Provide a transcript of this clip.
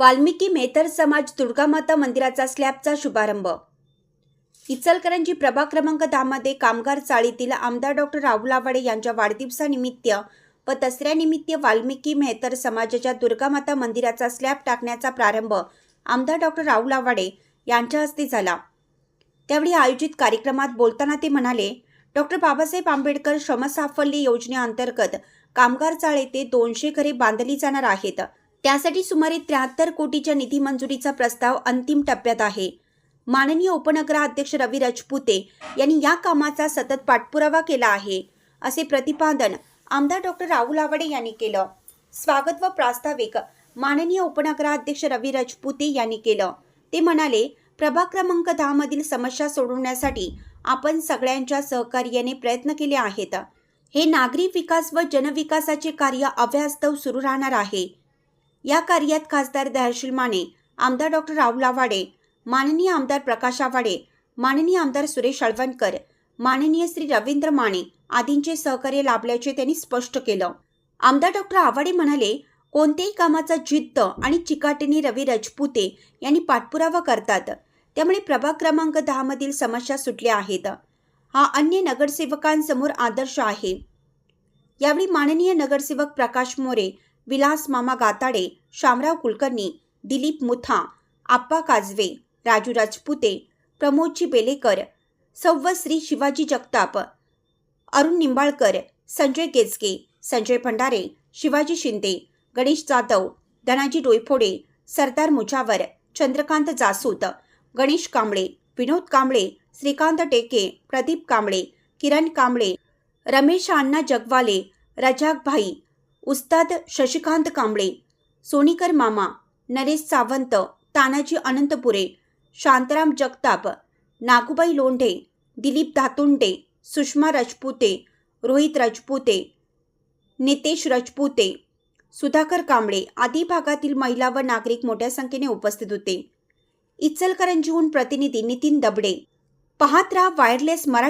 वाल्मिकी मेहतर समाज दुर्गामाता मंदिराचा स्लॅबचा शुभारंभ. इचलकरंजी प्रभाग क्रमांक दहामध्ये कामगार चाळीतील आमदार डॉक्टर राहुल आवाडे यांच्या वाढदिवसानिमित्त व दसऱ्यानिमित्त वाल्मिकी मेहतर समाजाच्या दुर्गामाता मंदिराचा स्लॅब टाकण्याचा प्रारंभ आमदार डॉक्टर राहुल आवाडे यांच्या हस्ते झाला. त्यावेळी आयोजित कार्यक्रमात बोलताना ते म्हणाले डॉक्टर बाबासाहेब आंबेडकर श्रमसाफल्य योजनेअंतर्गत कामगार चाळ येथे दोनशे घरे बांधली जाणार आहेत. त्यासाठी सुमारे त्र्याहत्तर कोटीच्या निधी मंजुरीचा प्रस्ताव अंतिम टप्प्यात आहे. माननीय उपनगराध्यक्ष रवी राजपुते यांनी या कामाचा सतत पाठपुरावा केला आहे असे प्रतिपादन आमदार डॉक्टर राहुल आवाडे यांनी केलं. स्वागत व प्रास्ताविक माननीय उपनगराध्यक्ष रवी राजपुते यांनी केलं. ते म्हणाले प्रभाग क्रमांक दहा मधील समस्या सोडवण्यासाठी आपण सगळ्यांच्या सहकार्याने प्रयत्न केले आहेत. हे नागरी विकास व जनविकासाचे कार्य अव्यास्तव सुरू राहणार आहे. या कार्यात खासदार दयाशील माने आमदार डॉक्टर राहुल आवाडे माननीय आमदार प्रकाश आवाडे माननीय आमदार सुरेश अळवणकर माननीय श्री रवींद्र माने आदींचे सहकार्य लाभल्याचे त्यांनी स्पष्ट केलं. आमदार डॉक्टर आवाडे म्हणाले कोणत्याही कामाचा जिद्द आणि चिकाटीने रवी रजपुते यांनी पाठपुरावा करतात. त्यामुळे प्रभाग क्रमांक दहा मधील समस्या सुटल्या आहेत. हा अन्य नगरसेवकांसमोर आदर्श आहे. यावेळी माननीय नगरसेवक प्रकाश मोरे विलास मामा गाताडे शामराव कुलकर्णी दिलीप मुथा आप्पा काजवे राजू राजपुते प्रमोदजी बेलेकर सव्व श्री शिवाजी जगताप अरुण निंबाळकर संजय केजके संजय भंडारे शिवाजी शिंदे गणेश जाधव धनाजी डोईफोडे सरदार मुजावर चंद्रकांत जासूत गणेश कांबळे विनोद कांबळे श्रीकांत टेके प्रदीप कांबळे किरण कांबळे रमेश अण्णा जगवाले रजाक भाई उस्ताद शशिकांत कांबळे सोनीकर मामा नरेश सावंत तानाजी अनंतपुरे शांताराम जगताप नागूबाई लोंढे दिलीप धातुंडे सुषमा राजपुते रोहित राजपुते नितेश राजपुते सुधाकर कांबळे आदी भागातील महिला व नागरिक मोठ्या संख्येने उपस्थित होते. इचलकरंजीहून प्रतिनिधी नितीन दबडे पाहत राहा वायरलेस मराठी